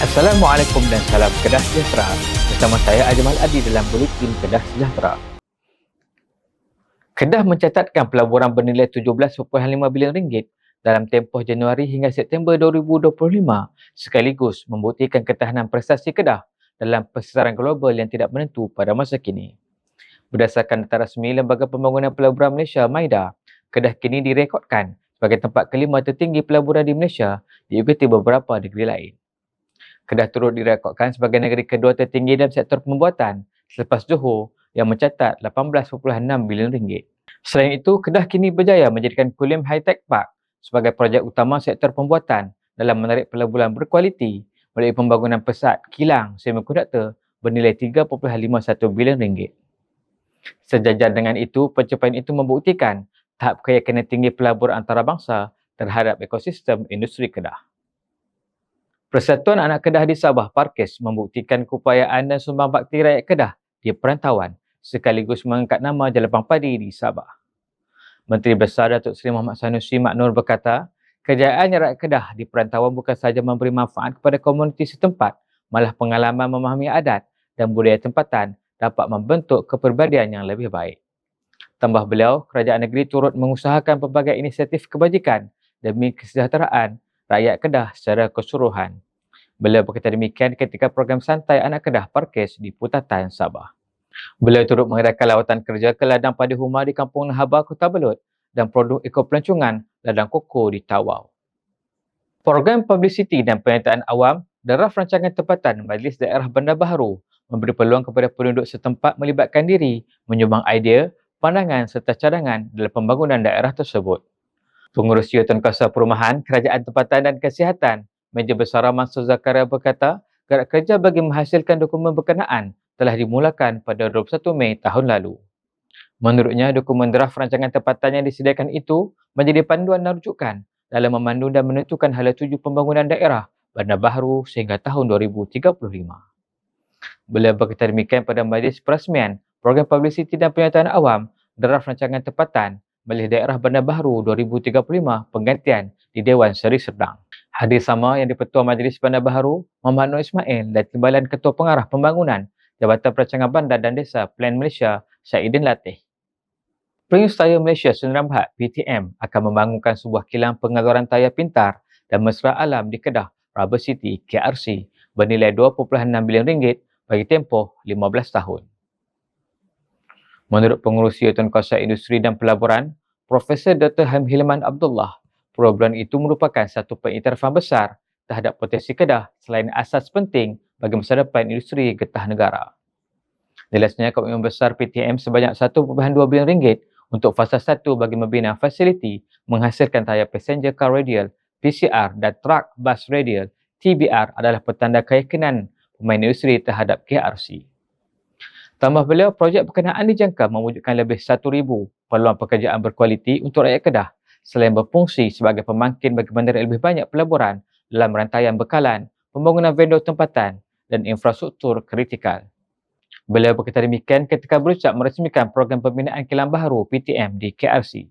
Assalamualaikum dan salam Kedah Sejahtera. Bersama saya Ajmal Adi dalam Buletin Kedah Sejahtera. Kedah mencatatkan pelaburan bernilai 17.5 bilion ringgit dalam tempoh Januari hingga September 2025 sekaligus membuktikan ketahanan prestasi Kedah dalam persesaran global yang tidak menentu pada masa kini. Berdasarkan data rasmi Lembaga Pembangunan Pelaburan Malaysia MAIDA, Kedah kini direkodkan sebagai tempat kelima tertinggi pelaburan di Malaysia diikuti beberapa negeri lain. Kedah turut direkodkan sebagai negeri kedua tertinggi dalam sektor pembuatan selepas Johor yang mencatat 18.6 bilion ringgit. Selain itu, Kedah kini berjaya menjadikan Kulim High Tech Park sebagai projek utama sektor pembuatan dalam menarik pelaburan berkualiti melalui pembangunan pesat kilang semikonduktor bernilai 3.51 bilion ringgit. Sejajar dengan itu, pencapaian itu membuktikan tahap keyakinan tinggi pelabur antarabangsa terhadap ekosistem industri Kedah. Persatuan Anak Kedah di Sabah Parkes membuktikan keupayaan dan sumbang bakti rakyat Kedah di perantauan sekaligus mengangkat nama Jelapang Padi di Sabah. Menteri Besar Datuk Seri Muhammad Sanusi Maknur berkata, kejayaan rakyat Kedah di perantauan bukan sahaja memberi manfaat kepada komuniti setempat, malah pengalaman memahami adat dan budaya tempatan dapat membentuk kepribadian yang lebih baik. Tambah beliau, kerajaan negeri turut mengusahakan pelbagai inisiatif kebajikan demi kesejahteraan rakyat Kedah secara keseluruhan. Beliau berkata demikian ketika program santai anak Kedah Parkes di Putatan Sabah. Beliau turut mengadakan lawatan kerja ke ladang padi huma di Kampung Nahaba, Kota Belut dan produk ekopelancongan ladang koko di Tawau. Program publicity dan pernyataan awam darah rancangan tempatan Majlis Daerah Bandar Baharu memberi peluang kepada penduduk setempat melibatkan diri menyumbang idea, pandangan serta cadangan dalam pembangunan daerah tersebut. Pengurus Yutan Kuasa Perumahan, Kerajaan Tempatan dan Kesihatan, Meja Besar Mansur Zakaria berkata, gerak kerja bagi menghasilkan dokumen berkenaan telah dimulakan pada 21 Mei tahun lalu. Menurutnya, dokumen draft rancangan tempatan yang disediakan itu menjadi panduan dan rujukan dalam memandu dan menentukan hala tuju pembangunan daerah Bandar Baharu sehingga tahun 2035. Beliau berkata demikian pada majlis perasmian program publicity dan pernyataan awam draft rancangan tempatan Majlis Daerah Bandar Baharu 2035 penggantian di Dewan Seri Serdang. Hadir sama yang di-Pertua Majlis Bandar Baharu Muhammad Nur Ismail dan Timbalan Ketua Pengarah Pembangunan Jabatan Perancangan Bandar dan Desa Plan Malaysia Syahidin Latih. Pengustaya Malaysia Sdn Berhad PTM akan membangunkan sebuah kilang pengaluran tayar pintar dan mesra alam di Kedah, Rubber City, KRC bernilai 2.6 bilion ringgit bagi tempoh 15 tahun. Menurut pengurusi Kuasa Industri dan Pelaburan, Profesor Dr. Ham Hilman Abdullah, program itu merupakan satu pengiktirafan besar terhadap potensi Kedah selain asas penting bagi masa depan industri getah negara. Jelasnya komitmen besar PTM sebanyak 1.2 bilion ringgit untuk fasa 1 bagi membina fasiliti menghasilkan tayar passenger car radial, PCR dan truck bus radial, TBR adalah petanda keyakinan pemain industri terhadap KRC. Tambah beliau, projek berkenaan dijangka mewujudkan lebih 1,000 peluang pekerjaan berkualiti untuk rakyat Kedah selain berfungsi sebagai pemangkin bagi menarik lebih banyak pelaburan dalam rantaian bekalan, pembangunan vendor tempatan dan infrastruktur kritikal. Beliau berkata demikian ketika berucap meresmikan program pembinaan kilang baharu PTM di KRC.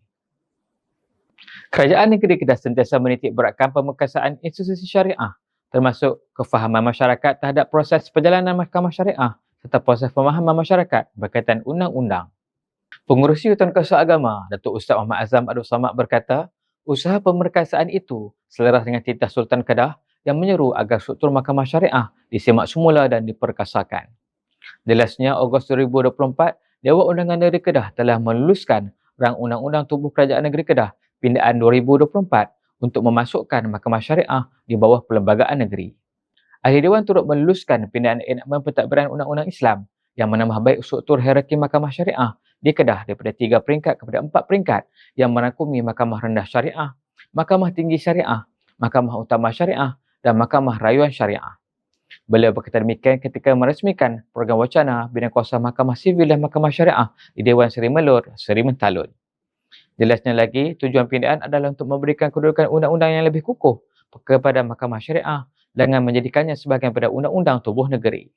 Kerajaan Negeri Kedah sentiasa menitik beratkan pemekasaan institusi syariah termasuk kefahaman masyarakat terhadap proses perjalanan mahkamah syariah serta proses pemahaman masyarakat berkaitan undang-undang. Pengurusi Hutan Kuasa Agama, Datuk Ustaz Muhammad Azam Abdul Samad berkata, usaha pemerkasaan itu seleras dengan titah Sultan Kedah yang menyeru agar struktur mahkamah syariah disimak semula dan diperkasakan. Jelasnya, Ogos 2024, Dewan Undangan Negeri Kedah telah meluluskan rang Undang-Undang Tubuh Kerajaan Negeri Kedah pindaan 2024 untuk memasukkan mahkamah syariah di bawah perlembagaan negeri. Ahli Dewan turut meluluskan pindaan enakmen pentadbiran Undang-Undang Islam yang menambah baik struktur hierarki Mahkamah Syariah di Kedah daripada tiga peringkat kepada empat peringkat yang merangkumi Mahkamah Rendah Syariah, Mahkamah Tinggi Syariah, Mahkamah Utama Syariah dan Mahkamah Rayuan Syariah. Beliau berkata demikian ketika meresmikan program wacana bina kuasa Mahkamah Sivil dan Mahkamah Syariah di Dewan Seri Melur, Seri Mentalun. Jelasnya lagi, tujuan pindaan adalah untuk memberikan kedudukan undang-undang yang lebih kukuh kepada Mahkamah Syariah dengan menjadikannya sebahagian pada undang-undang tubuh negeri.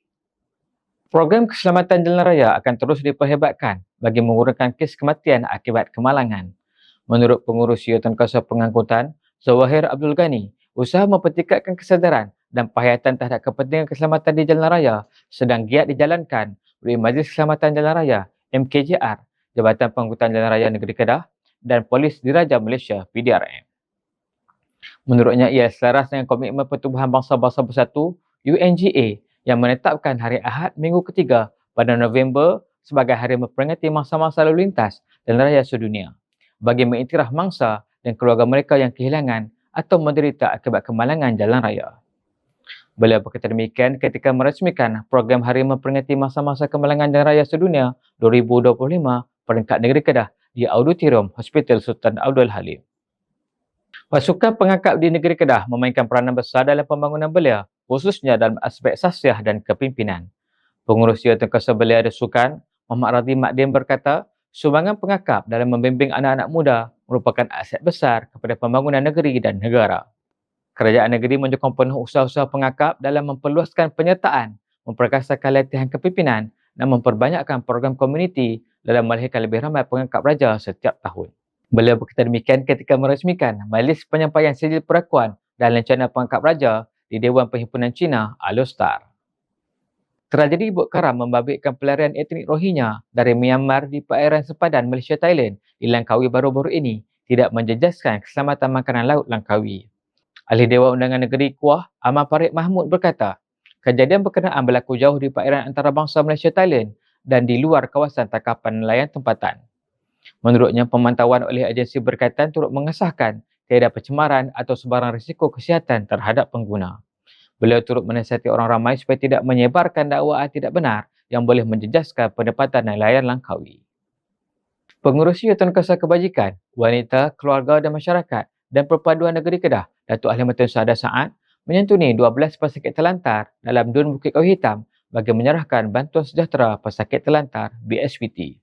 Program keselamatan jalan raya akan terus diperhebatkan bagi mengurangkan kes kematian akibat kemalangan. Menurut pengurus Yutan Kuasa Pengangkutan, Zawahir Abdul Ghani, usaha mempertingkatkan kesedaran dan penghayatan terhadap kepentingan keselamatan di jalan raya sedang giat dijalankan oleh Majlis Keselamatan Jalan Raya MKJR, Jabatan Pengangkutan Jalan Raya Negeri Kedah dan Polis Diraja Malaysia PDRM. Menurutnya ia selaras dengan komitmen Pertubuhan Bangsa-Bangsa Bersatu UNGA yang menetapkan hari Ahad minggu ketiga pada November sebagai hari memperingati masa-masa lalu lintas dan raya sedunia bagi mengiktiraf mangsa dan keluarga mereka yang kehilangan atau menderita akibat kemalangan jalan raya. Beliau berkata demikian ketika meresmikan program Hari Memperingati Masa-Masa Kemalangan Jalan Raya Sedunia 2025 peringkat negeri Kedah di Auditorium Hospital Sultan Abdul Halim. Pasukan pengangkap di negeri Kedah memainkan peranan besar dalam pembangunan belia, khususnya dalam aspek sasiah dan kepimpinan. Pengurus Jawatan Kuasa Belia Sukan, Muhammad Radhi Makdim berkata, sumbangan pengangkap dalam membimbing anak-anak muda merupakan aset besar kepada pembangunan negeri dan negara. Kerajaan negeri menyokong penuh usaha-usaha pengakap dalam memperluaskan penyertaan, memperkasakan latihan kepimpinan dan memperbanyakkan program komuniti dalam melahirkan lebih ramai pengangkap raja setiap tahun. Beliau berkata demikian ketika meresmikan majlis penyampaian sijil perakuan dan lencana pengangkap raja di Dewan Perhimpunan Cina Alostar. Tragedi Buk Karam membabitkan pelarian etnik Rohingya dari Myanmar di perairan sepadan Malaysia Thailand di Langkawi baru-baru ini tidak menjejaskan keselamatan makanan laut Langkawi. Ahli Dewan Undangan Negeri Kuah, Amal Farid Mahmud berkata, kejadian berkenaan berlaku jauh di perairan antarabangsa Malaysia Thailand dan di luar kawasan takapan nelayan tempatan. Menurutnya, pemantauan oleh agensi berkaitan turut mengesahkan tiada pencemaran atau sebarang risiko kesihatan terhadap pengguna. Beliau turut menasihati orang ramai supaya tidak menyebarkan dakwaan tidak benar yang boleh menjejaskan pendapatan nelayan Langkawi. Pengurusi Yutan Kuasa Kebajikan, Wanita, Keluarga dan Masyarakat dan Perpaduan Negeri Kedah, Datuk Ahli Matun Sada Saad, menyentuni 12 pesakit telantar dalam Dun Bukit Kau Hitam bagi menyerahkan bantuan sejahtera pesakit telantar BSPT.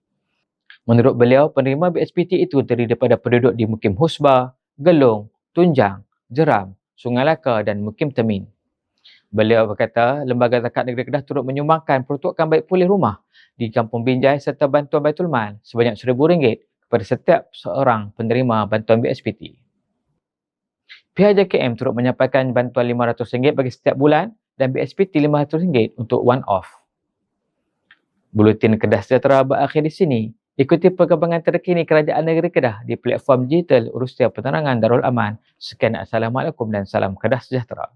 Menurut beliau, penerima BSPT itu terdiri daripada penduduk di Mukim Husba, Gelung, Tunjang, Jeram, Sungai Laka dan Mukim Temin. Beliau berkata, Lembaga Zakat Negeri Kedah turut menyumbangkan peruntukan baik pulih rumah di Kampung Binjai serta bantuan Baitul Mal sebanyak RM1,000 kepada setiap seorang penerima bantuan BSPT. Pihak JKM turut menyampaikan bantuan RM500 bagi setiap bulan dan BSPT RM500 untuk one-off. Buletin Kedah Sejahtera berakhir di sini. Ikuti perkembangan terkini Kerajaan Negeri Kedah di platform digital Urusia Penerangan Darul Aman. Sekian Assalamualaikum dan salam Kedah Sejahtera.